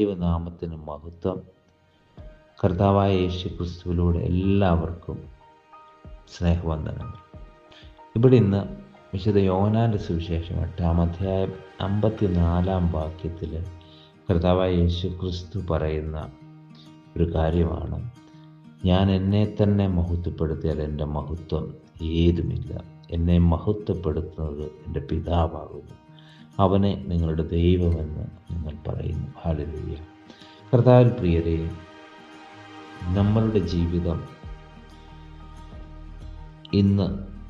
ദൈവനാമത്തിന് മഹത്വം. കർത്താവായ യേശു ക്രിസ്തുവിലൂടെ എല്ലാവർക്കും സ്നേഹവന്ദനങ്ങൾ. ഇവിടെ ഇന്ന് വിശുദ്ധ യോനാന്റെ സുവിശേഷം എട്ടാം അധ്യായം അമ്പത്തിനാലാം വാക്യത്തിൽ കർത്താവായ യേശു ക്രിസ്തു പറയുന്ന ഒരു കാര്യമാണ്. ഞാൻ എന്നെ തന്നെ മഹത്വപ്പെടുത്തിയാൽ എന്റെ മഹത്വം ഏതുമില്ല. എന്നെ മഹത്വപ്പെടുത്തുന്നത് എന്റെ പിതാവാകുന്നു. അവനെ നിങ്ങളുടെ ദൈവമെന്ന് നിങ്ങൾ പറയുന്നു. ഹാലലുയ്യ കർത്താവിൽ പ്രിയരെ നമ്മളുടെ ജീവിതം ഇന്ന്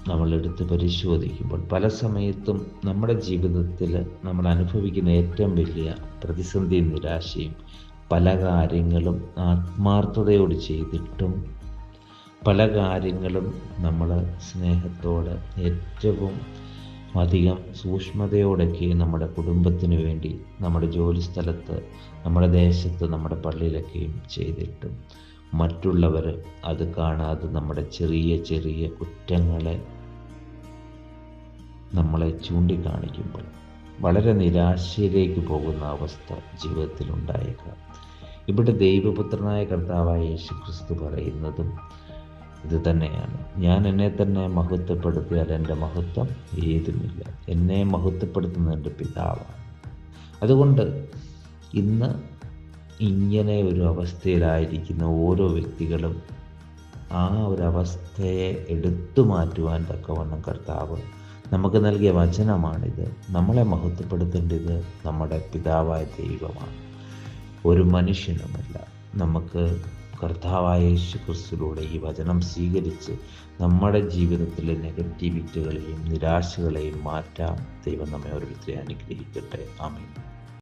നമ്മൾ എടുത്ത് പരിശോധിക്കുമ്പോൾ പല സമയത്തും നമ്മുടെ ജീവിതത്തിൽ നമ്മൾ അനുഭവിക്കുന്ന ഏറ്റവും വലിയ പ്രതിസന്ധിയും നിരാശയും പല കാര്യങ്ങളും ആത്മാർത്ഥതയോട് ചെയ്തിട്ടും പല കാര്യങ്ങളും നമ്മൾ സ്നേഹത്തോടെ ഏറ്റവും അധികം സൂക്ഷ്മതയോടൊക്കെ നമ്മുടെ കുടുംബത്തിന് വേണ്ടി നമ്മുടെ ജോലി സ്ഥലത്ത് നമ്മുടെ ദേശത്ത് നമ്മുടെ പള്ളിയിലൊക്കെയും ചെയ്തിട്ടും മറ്റുള്ളവർ അത് കാണാതെ നമ്മുടെ ചെറിയ ചെറിയ കുറ്റങ്ങളെ നമ്മളെ ചൂണ്ടിക്കാണിക്കുമ്പോൾ വളരെ നിരാശയിലേക്ക് പോകുന്ന അവസ്ഥ ജീവിതത്തിൽ ഉണ്ടായേക്കാം ഇവിടെ ദൈവപുത്രനായ കർത്താവായ യേശു ക്രിസ്തു പറയുന്നതും ഇത് തന്നെയാണ്. ഞാൻ എന്നെ തന്നെ മഹത്വപ്പെടുത്തിയാൽ എന്റെ മഹത്വം ഏതുമില്ല. എന്നെ മഹത്വപ്പെടുത്തുന്ന എന്റെ പിതാവാണ്. അതുകൊണ്ട് ഇന്ന് ഇങ്ങനെ ഒരു അവസ്ഥയിലായിരിക്കുന്ന ഓരോ വ്യക്തികളും ആ ഒരു അവസ്ഥയെ എടുത്തു മാറ്റുവാൻ തക്കവണ്ണം കർത്താവ് നമുക്ക് നൽകിയ വചനമാണിത്. നമ്മളെ മഹത്വപ്പെടുത്തേണ്ടത് നമ്മുടെ പിതാവായ ദൈവമാണ്. ഒരു മനുഷ്യനുമല്ല. നമുക്ക് കർത്താവായ യേശു ക്രിസ്തുവിലൂടെ ഈ വചനം സ്വീകരിച്ച് നമ്മുടെ ജീവിതത്തിലെ നെഗറ്റിവിറ്റികളെയും നിരാശകളെയും മാറ്റാം. ദൈവം നമ്മെ ഓരോരുത്തരെ അനുഗ്രഹിക്കട്ടെ. ആമേൻ.